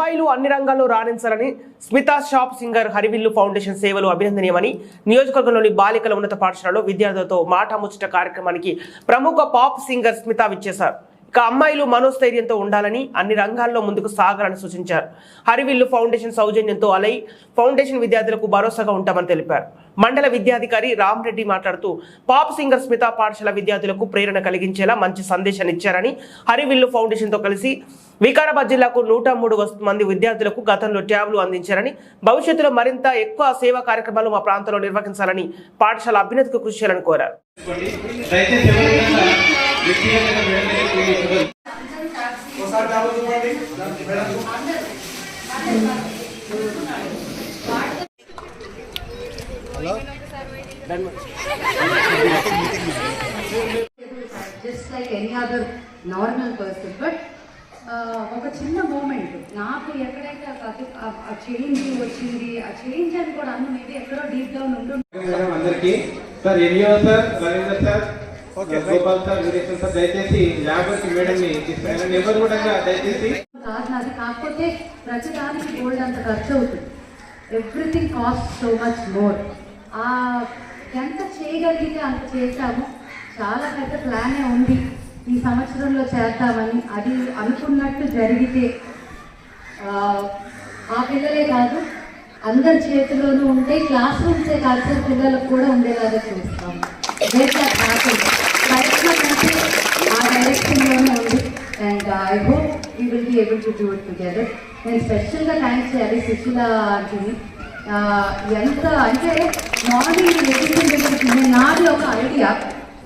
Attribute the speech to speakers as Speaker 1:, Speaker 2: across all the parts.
Speaker 1: అమ్మాయిలు అన్ని రంగాల్లో రాణించాలని స్మితా షాప్ సింగర్ హరివిల్లు ఫౌండేషన్ సేవలు అభినందనీయమని నియోజకవర్గంలోని బాలికల ఉన్నత పాఠశాలలో విద్యార్థులతో మాట ముచ్చట కార్యక్రమానికి ప్రముఖ పాప్ సింగర్ స్మిత విచ్చేశారు. ఇక అమ్మాయిలు మనోస్థైర్యంతో ఉండాలని అన్ని రంగాల్లో ముందుకు సాగాలని సూచించారు. హరివిల్లు ఫౌండేషన్ సౌజన్యంతో అలై ఫౌండేషన్ విద్యార్థులకు భరోసాగా ఉంటామని తెలిపారు. మండల విద్యాధికారి రామరెడ్డి మాట్లాడుతూ పాప్ సింగర్ స్మిత పాఠశాల విద్యార్థులకు ప్రేరణ కలిగించేలా మంచి సందేశాన్ని ఇచ్చారని హరివిల్లు ఫౌండేషన్తో కలిసి వికారాబాద్ జిల్లాకు నూట మూడు మంది విద్యార్థులకు గతంలో ట్యాబ్లు అందించారని భవిష్యత్తులో మరింత ఎక్కువ సేవా కార్యక్రమాలు మా ప్రాంతంలో నిర్వహించాలని పాఠశాల అభ్యున్నతికి కృషి చేయాలని కోరారు.
Speaker 2: దయచేసి
Speaker 3: just like any other normal person but ఒక చిన్న మూమెంట్ నాకు ఎక్కడైతే ఆ చేంజ్ వచ్చింది ఆ చేంజ్ అని కూడా అన్న మేబీ ఎక్కడో డీప్ డౌన్ ఉంటుంది.
Speaker 2: మేడం అందరికీ. Sir ఎన్యో sir Ravinder sir Gopal sir Veereshwar sir? దయచేసి ఎవరు కూడా దయచేసి
Speaker 3: నాది కాకపోతే ప్రతిదానికి గోల్డ్ అంత ఖర్చు అవుతుంది. Everything cost so much more ఆ ఎంత చేయగలిగితే అంత చేశాము. చాలా పెద్ద ప్లానే ఉంది. ఈ సంవత్సరంలో చేద్దామని అది అనుకున్నట్టు జరిగితే ఆ, పిల్లలే కాదు అందరి చేతిలోనూ ఉంటే క్లాస్ రూమ్సే కాదు పిల్లలకు కూడా ఉండేలాగా చూస్తాము. Let ప్రయత్నం అంటే ఆ డైరెక్షన్లోనే ఉంది and I hope we will be able to do it together నేను స్పెషల్గా థ్యాంక్స్ చేయాలి సుశీల ఆంటీని ఎంత అంటే మార్నింగ్ లెగిసిన నాది ఒక ఐడియా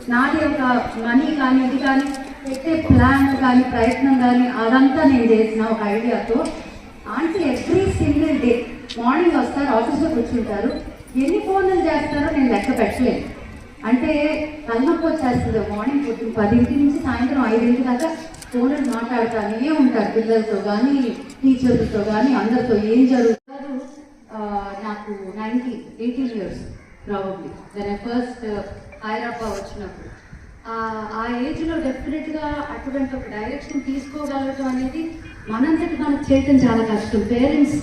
Speaker 3: నాది ఒక మనీ కానీ ఇది కానీ పెట్టే ప్లాన్ కానీ ప్రయత్నం కానీ అదంతా నేను చేసిన ఒక ఐడియాతో aunty every single day morning వస్తారు ఆఫీస్లో కూర్చుంటారు ఎన్ని ఫోన్లు చేస్తారో నేను లెక్క పెట్టలేను అంటే తలనొప్పి వచ్చేస్తుంది. మార్నింగ్ పొద్దున్న పదింటి నుంచి సాయంత్రం ఐదింటి దాకా ఫోన్లు మాట్లాడుతూనే ఉంటారు పిల్లలతో కానీ టీచర్లతో కానీ అందరితో ఏం జరుగుతారు నాకు ninety eighteen years probably then first Hyderabad వచ్చినప్పుడు. ఆ- ఏజ్లో డెఫినెట్గా అటువంటి ఒక డైరెక్షన్ తీసుకోగలగటం అనేది మనంతటి మనకు చేయటం చాలా కష్టం. పేరెంట్స్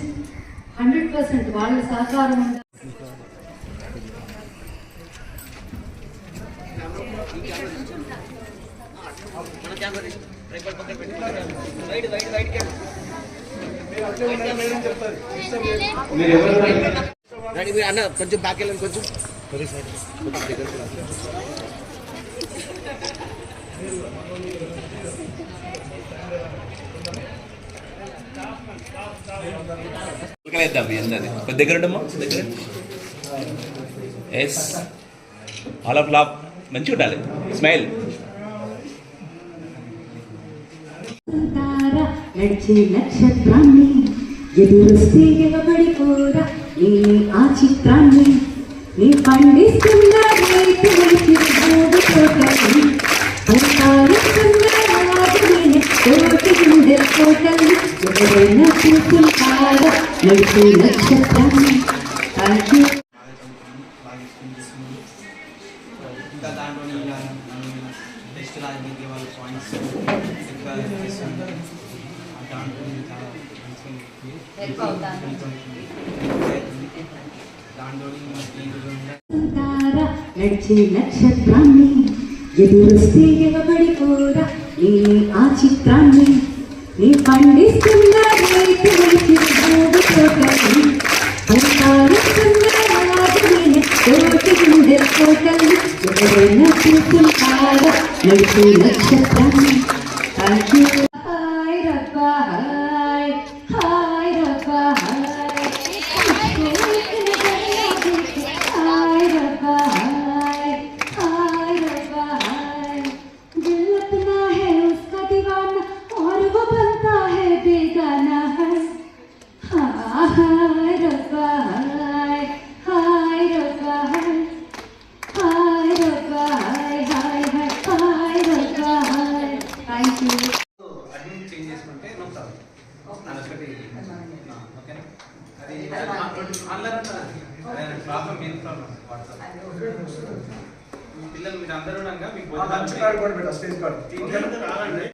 Speaker 3: హండ్రెడ్ పర్సెంట్ వాళ్ళ సహకారం ఉండాలి
Speaker 2: మీరు ఎవరు
Speaker 4: రెడీ మీరు అన్న కొంచెం బ్యాక్ వెళ్ళండి కొంచెం.
Speaker 5: వేద్దాం మీ కొద్ది దగ్గర ఉండమ్మా దగ్గర. ఎస్ ఆల్ ఆఫ్ లాప్ మంచిగా ఉండాలి. స్మైల్.
Speaker 3: తార నడిచే నక్షత్రాన్ని ఎదురొస్తే ఎగబడిపోరా నీ ఆ చిత్రాన్ని. నీ పండిస్తున్న రైతు మనిషి
Speaker 6: వాళ్ళ పాయింట్స్ ఇంకా దాంట్లో చాలా మంచిగా
Speaker 3: నడిచే నక్షత్రాన్ని ఎదురొస్తే ఎగబడిపోరా నీ ఆ చిత్రాన్ని నీ పండిస్తున్న.
Speaker 6: I'm not going to lie, I'm not going I'm పిల్లలు మీరు అందరూ మీకు
Speaker 7: స్టేజ్ కార్డ్